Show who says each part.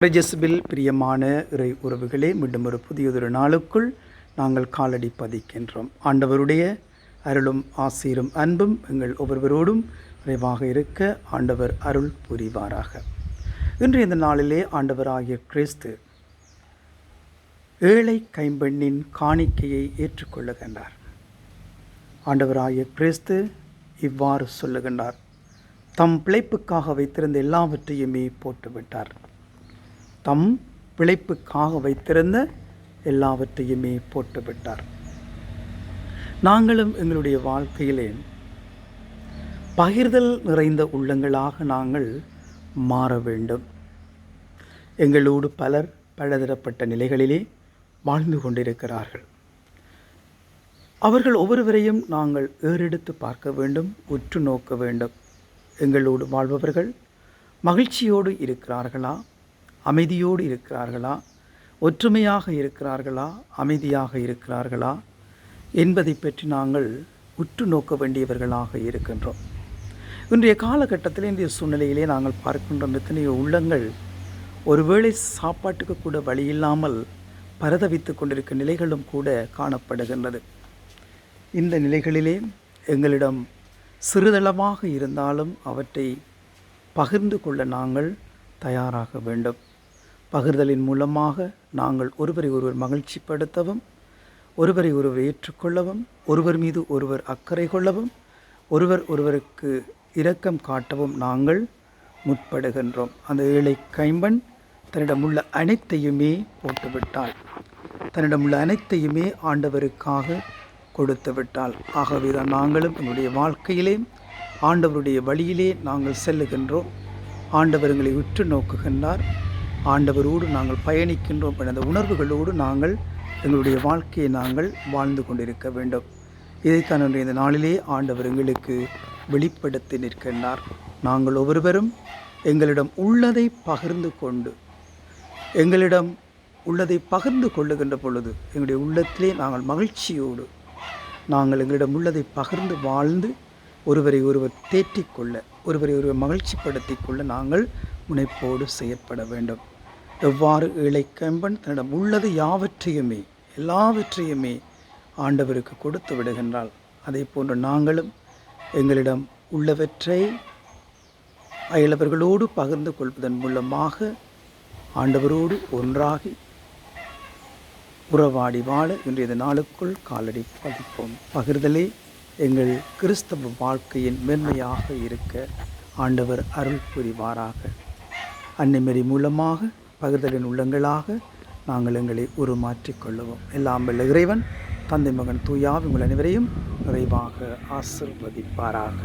Speaker 1: பிரஜஸ்பில் பிரியமான இறை உறவுகளே மீண்டும் ஒரு புதியதொரு நாளுக்குள் நாங்கள் காலடி பதிக்கின்றோம். ஆண்டவருடைய அருளும் ஆசீரும் அன்பும் எங்கள் ஒவ்வொருவரோடும் நிறைவாக இருக்க ஆண்டவர் அருள் புரிவாராக. இன்று இந்த நாளிலே ஆண்டவராகிய கிறிஸ்து ஏழை கைம்பெண்ணின் காணிக்கையை ஏற்றுக்கொள்ளுகின்றார். ஆண்டவராகிய கிறிஸ்து இவ்வாறு சொல்லுகின்றார் தம் பிழைப்புக்காக வைத்திருந்த எல்லாவற்றையுமே போட்டுவிட்டார். தம் பிழைப்புக்காக வைத்திருந்த எல்லாவற்றையுமே போட்டுவிட்டார். நாங்களும் எங்களுடைய வாழ்க்கையிலே பகிர்தல் நிறைந்த உள்ளங்களாக நாங்கள் மாற வேண்டும். எங்களோடு பலர் பலதரப்பட்ட நிலைகளிலே வாழ்ந்து கொண்டிருக்கிறார்கள். அவர்கள் ஒவ்வொருவரையும் நாங்கள் ஏறெடுத்து பார்க்க வேண்டும் உற்று நோக்க வேண்டும். எங்களோடு வாழ்பவர்கள் மகிழ்ச்சியோடு இருக்கிறார்களா? அமைதியோடு இருக்கிறார்களா? ஒற்றுமையாக இருக்கிறார்களா? அமைதியாக இருக்கிறார்களா? என்பதை பற்றி நாங்கள் உற்று நோக்க வேண்டியவர்களாக இருக்கின்றோம். இன்றைய காலகட்டத்தில் இன்றைய சூழ்நிலையிலே நாங்கள் பார்க்கின்ற எத்தனையோ உள்ளங்கள் ஒருவேளை சாப்பாட்டுக்கு கூட வழி இல்லாமல் பரதவித்து கொண்டிருக்கும் நிலைகளும் கூட காணப்படுகின்றது. இந்த நிலைகளிலே எங்களிடம் சிறிதளவாக இருந்தாலும் அவற்றை பகிர்ந்து கொள்ள நாங்கள் தயாராக வேண்டும். பகிர்தலின் மூலமாக நாங்கள் ஒருவரை ஒருவர் மகிழ்ச்சிப்படுத்தவும் ஒருவரை ஒருவர் ஏற்றுக்கொள்ளவும் ஒருவர் மீது ஒருவர் அக்கறை கொள்ளவும் ஒருவர் ஒருவருக்கு இரக்கம் காட்டவும் நாங்கள் முற்படுகின்றோம். அந்த ஏழை கைம்பன் தன்னிடமுள்ள அனைத்தையுமே போட்டுவிட்டாள். தன்னிடமுள்ள அனைத்தையுமே ஆண்டவருக்காக கொடுத்து விட்டாள். ஆகவே தான் நாங்களும் எங்களுடைய வாழ்க்கையிலே ஆண்டவருடைய வழியிலே நாங்கள் செல்லுகின்றோம். ஆண்டவர்களை உற்று நோக்குகின்றார். ஆண்டவரோடு நாங்கள் பயணிக்கின்றோம் என்ற உணர்வுகளோடு நாங்கள் எங்களுடைய வாழ்க்கையை நாங்கள் வாழ்ந்து கொண்டிருக்க வேண்டும். இதைத்தான் இன்றைய இந்த நாளிலே ஆண்டவர் எங்களுக்கு வெளிப்படுத்தி நிற்கின்றார். நாங்கள் ஒவ்வொருவரும் எங்களிடம் உள்ளதை பகிர்ந்து கொண்டு எங்களிடம் உள்ளதை பகிர்ந்து கொள்ளுகின்ற பொழுது எங்களுடைய உள்ளத்திலே நாங்கள் மகிழ்ச்சியோடு நாங்கள் எங்களிடம் உள்ளதை பகிர்ந்து வாழ்ந்து ஒருவரை ஒருவர் தேற்றிக்கொள்ள ஒருவரை ஒருவர் மகிழ்ச்சிப்படுத்திக் கொள்ள நாங்கள் முனைப்போடு செயற்பட வேண்டும். எவ்வாறு ஏழை கம்பன் தன்னிடம் உள்ளது யாவற்றையுமே எல்லாவற்றையுமே ஆண்டவருக்கு கொடுத்து விடுகின்றாள். அதே போன்று நாங்களும் எங்களிடம் உள்ளவற்றை அயலவர்களோடு பகிர்ந்து கொள்வதன் மூலமாக ஆண்டவரோடு ஒன்றாகி உறவாடி வாழ இன்றைய நாளுக்குள் காலடி பதிப்போம். பகிர்தலே எங்கள் கிறிஸ்தவ வாழ்க்கையின் மேன்மையாக இருக்க ஆண்டவர் அருள் புரிவாராக. அன்னைமரி மூலமாக பகிர்தலின் உள்ளங்களாக நாங்கள் எங்களை உருமாற்றிக்கொள்ளுவோம் எல்லாம் வல்ல இறைவன் தந்தை மகன் தூயாவி உங்கள் அனைவரையும் நிறைவாக ஆசிர்வதிப்பாராக.